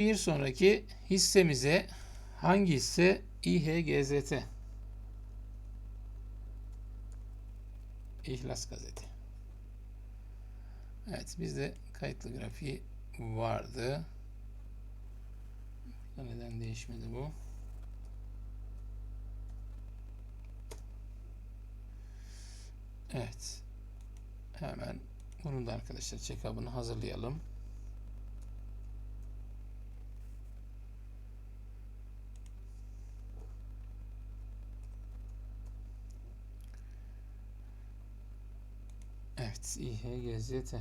Bir sonraki hissemize hangi hisse? İHGZT. İhlas Gazete. Evet bizde kayıtlı grafiği vardı. Neden değişmedi bu? Evet. Hemen bunun da arkadaşlar check-up'ını hazırlayalım. Evet, İHGZT.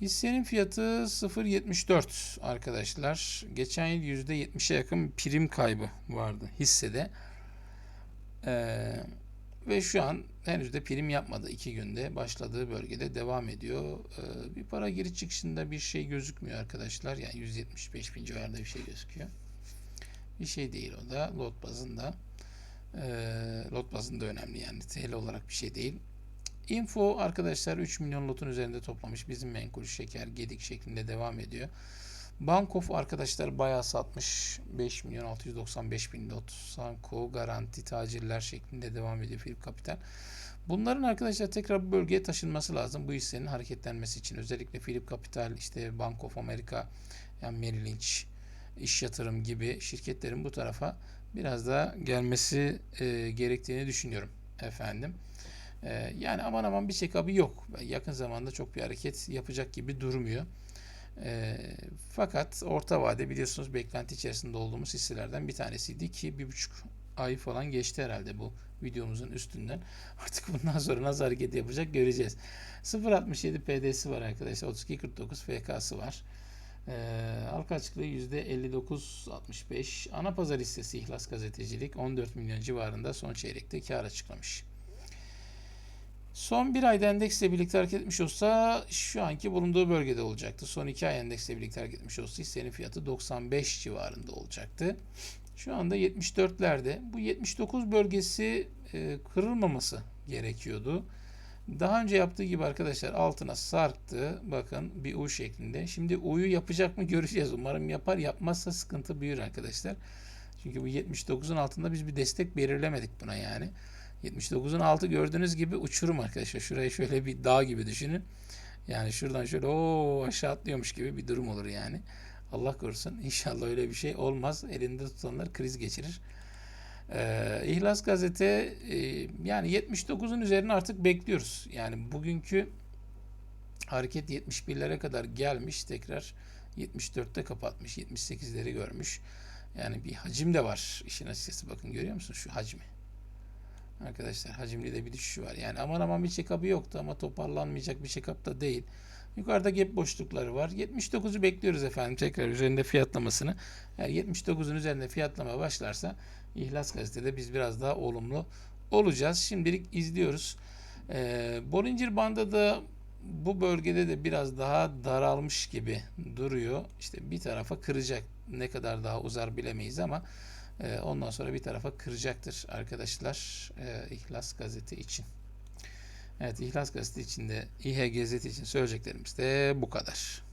Hissenin fiyatı 0.74 arkadaşlar. Geçen yıl %70'e yakın prim kaybı vardı hissede. Ee, ve şu an henüz de prim yapmadı. iki günde başladığı bölgede devam ediyor. Ee, bir para giriş çıkışında bir şey gözükmüyor arkadaşlar. Yani 175 bin civarında bir şey gözüküyor. Bir şey değil o da. Lot bazında. Ee, lot bazında önemli yani. TL olarak bir şey değil. Info arkadaşlar 3 milyon lotun üzerinde toplamış. Bizim menkul şeker gedik şeklinde devam ediyor. Bankof arkadaşlar bayağı satmış. 5 milyon 695 bin lot. Sanko garanti tacirler şeklinde devam ediyor Philip Capital. Bunların arkadaşlar tekrar bu bölgeye taşınması lazım. Bu hissenin hareketlenmesi için. Özellikle Philip Capital, işte Bank of America, yani Merrill Lynch, iş yatırım gibi şirketlerin bu tarafa biraz daha gelmesi e, gerektiğini düşünüyorum efendim. E, yani aman aman bir check-up'ı yok. Yakın zamanda çok bir hareket yapacak gibi durmuyor. E, fakat orta vade biliyorsunuz beklenti içerisinde olduğumuz hisselerden bir tanesiydi ki bir buçuk ay falan geçti herhalde bu videomuzun üstünden. Artık bundan sonra nasıl hareket yapacak göreceğiz. 0.67 PD'si var arkadaşlar. 32.49 FK'sı var. Ee, halka açıklığı %59.65. Ana pazar hissesi İhlas Gazetecilik 14 milyon civarında son çeyrekte kar açıklamış. Son bir ayda endeksle birlikte hareket etmiş olsa şu anki bulunduğu bölgede olacaktı. Son iki ay endeksle birlikte hareket etmiş olsa hissenin fiyatı 95 civarında olacaktı. Şu anda 74'lerde. Bu 79 bölgesi e, kırılmaması gerekiyordu. Daha önce yaptığı gibi arkadaşlar altına sarktı. Bakın bir U şeklinde. Şimdi U'yu yapacak mı göreceğiz. Umarım yapar. Yapmazsa sıkıntı büyür arkadaşlar. Çünkü bu 79'un altında biz bir destek belirlemedik buna yani. 79'un altı gördüğünüz gibi uçurum arkadaşlar. Şurayı şöyle bir dağ gibi düşünün. Yani şuradan şöyle o aşağı atlıyormuş gibi bir durum olur yani. Allah korusun. İnşallah öyle bir şey olmaz. Elinde tutanlar kriz geçirir. Ee, İhlas Gazete e, yani 79'un üzerine artık bekliyoruz. Yani bugünkü hareket 71'lere kadar gelmiş tekrar 74'te kapatmış 78'leri görmüş. Yani bir hacim de var işin açıkçası bakın görüyor musunuz şu hacmi. Arkadaşlar hacimli de bir düşüş var. Yani aman aman bir check-up'ı yoktu ama toparlanmayacak bir check-up da değil. Yukarıda gap boşlukları var. 79'u bekliyoruz efendim tekrar üzerinde fiyatlamasını. Eğer 79'un üzerinde fiyatlama başlarsa İhlas Gazete'de biz biraz daha olumlu olacağız. Şimdilik izliyoruz. Ee, Bollinger Band'a da bu bölgede de biraz daha daralmış gibi duruyor. İşte bir tarafa kıracak. Ne kadar daha uzar bilemeyiz ama e, ondan sonra bir tarafa kıracaktır arkadaşlar e, İhlas Gazete için. Evet İhlas Gazete için de İHGZ için söyleyeceklerimiz de bu kadar.